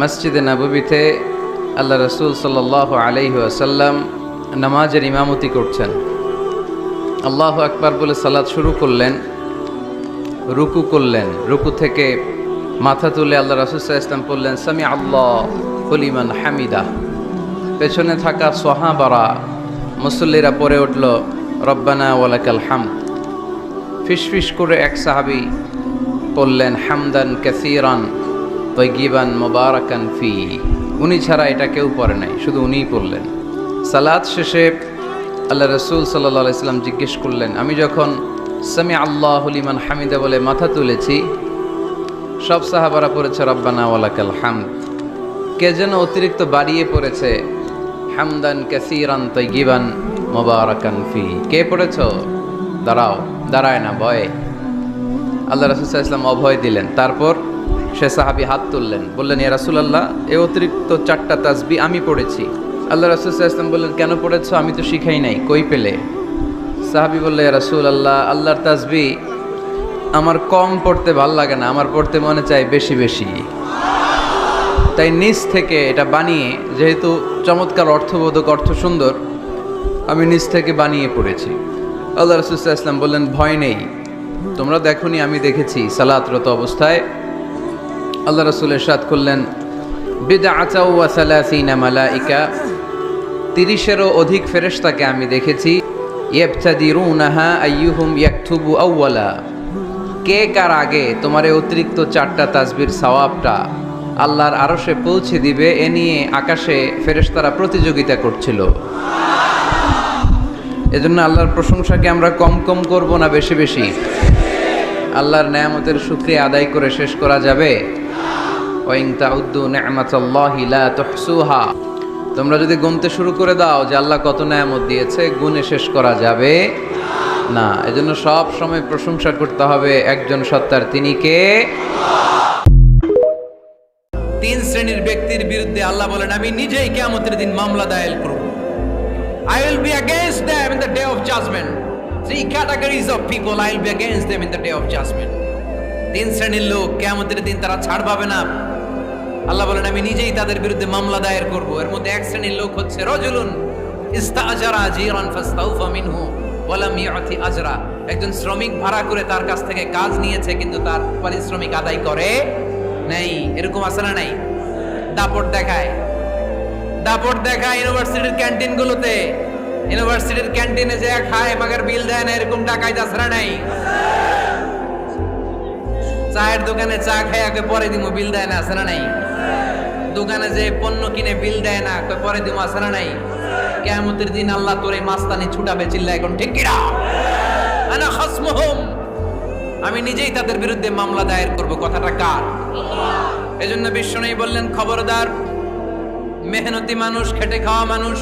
মসজিদে নববীতে আল্লাহ রসুল সাল্লাহ আলহি আসাল্লাম নামাজের ইমামতি করছেন। আল্লাহ আকবার বলে সালাদ শুরু করলেন, রুকু করলেন, রুকু থেকে মাথা তুলে আল্লাহ রসুল্লাহ ইসলাম পড়লেন সামি আল্লাহ হলিমান হামিদা। পেছনে থাকা সোহাবারা, মুসল্লিরা পরে উঠল, রব্বানা ওয়ালাকাল হামদ। ফিসফিস করে এক সাহাবি পড়লেন হামদান কাসিরান। তৈগিবান মোবারকান ফি উনি ছাড়া এটা কেউ পড়ে নাই, শুধু উনিই পড়লেন সালাদ শেষে আল্লাহ রসুল সাল্লাহ ইসলাম জিজ্ঞেস করলেন, আমি যখন সামি আল্লাহ হলিমান হামিদা বলে মাথা তুলেছি, সব সাহাবারা পড়েছে, রব্বানা ওয়ালাকাল হামদ। কে যেন অতিরিক্ত বাড়িয়ে পড়েছে, হামদান কাসিরান তৈগিবান মোবারকান ফি কে পড়েছ? দাঁড়াও, দাঁড়ায় না, ভয়ে। আল্লাহ রাসুল ইসলাম অভয় দিলেন। তারপর সে সাহাবি হাত তুললেন, বললেন, ইয়া রাসুলাল্লাহ, এ অতিরিক্ত চারটা তাসবি আমি পড়েছি। আল্লাহ রাসুল ইসলাম বললেন, কেন পড়েছ? আমি তো শিখাই নাই, কই পেলে? সাহাবি বললে রাসুল আল্লাহ আল্লাহর তাসবি আমার কম পড়তে ভালো লাগে না, আমার পড়তে মনে চায় বেশি বেশি। তাই নিজ থেকে এটা বানিয়ে, যেহেতু চমৎকার অর্থবোধক, অর্থ সুন্দর, আমি নিজ থেকে বানিয়ে পড়েছি। আল্লাহ রসুল্লাহ ইসলাম বললেন, ভয় নেই, তোমরা দেখনি আমি দেখেছি সালাতরত অবস্থায় আল্লাহ রসুল এরশাদ করলেন বেদা আচাউয়া সালাসিনা মালাইকা তিরিশেরও অধিক ফেরেশতাকে আমি দেখেছি কে কার আগে তোমার এই অতিরিক্ত চারটা তাসবির সওয়াবটা আল্লাহর আরশে পৌঁছে দিবে, এ নিয়ে আকাশে ফেরেশতারা প্রতিযোগিতা করছিল এজন্য আল্লাহর প্রশংসাকে আমরা কম কম করব না বেশি বেশি? আল্লাহর নেয়ামতের শুক্রিয়া আদায় করে শেষ করা যাবে। ওয়াইং তাউদ্দু নি'মাতাল্লাহি লা তুহসুহা। তোমরা যদি গুনতে শুরু করে দাও যে আল্লাহ কত নেয়ামত দিয়েছে গুনে শেষ করা যাবে না। এজন্য সব সময় প্রশংসা করতে হবে একজন সত্তার। তিনি কে? তিন শ্রেণির ব্যক্তির বিরুদ্ধে আল্লাহ বলেন, আমি নিজেই কিয়ামতের দিন মামলা দায়ের করব। I will be against them in the day of judgment. Three categories of people I will be against them in the day of judgment. তিন শ্রেণির লোক কেয়ামতের দিন তারা ছাড় পাবে না। আল্লাহ বলেন, আমি নিজেই তাদের বিরুদ্ধে মামলা দায়ের করব। এর মধ্যে এক শ্রেণির লোক হচ্ছে রজুলুন ইস্তাজারা জিরান ফাস্তাউফা মিনহু ওয়ালাম ইয়াতি আজরা। একজন শ্রমিক ভাড়া করে তার কাছ থেকে কাজ নিয়েছে, কিন্তু তার পারিশ্রমিক আদায় করে নাই। এরকম আছে না নাই? দাপট দেখায়। দাপট দেখায় ইউনিভার্সিটির ক্যান্টিনগুলোতে। ইউনিভার্সিটির ক্যান্টিনে যে খায় মাগার বিল দেয় না, এরকম টাকায় তাছাড়া নাই? চায়ের দোকানে চা খায় আগে পরে দিমু, বিল দেয় না, আছে না নাই? দোকানে যে পণ্য কিনে বিল দেয় না পরে দিন আসারা নাই। কেমতের দিন আল্লাহ তোরে মাস্তানি ছুটাবে চিল্লা এখন, ঠিক আমি নিজেই তাদের বিরুদ্ধে মামলা দায়ের করব, কথাটা কার? এজন্য বিশ্বনবী বললেন, খবরদার, মেহনতি মানুষ, খেটে খাওয়া মানুষ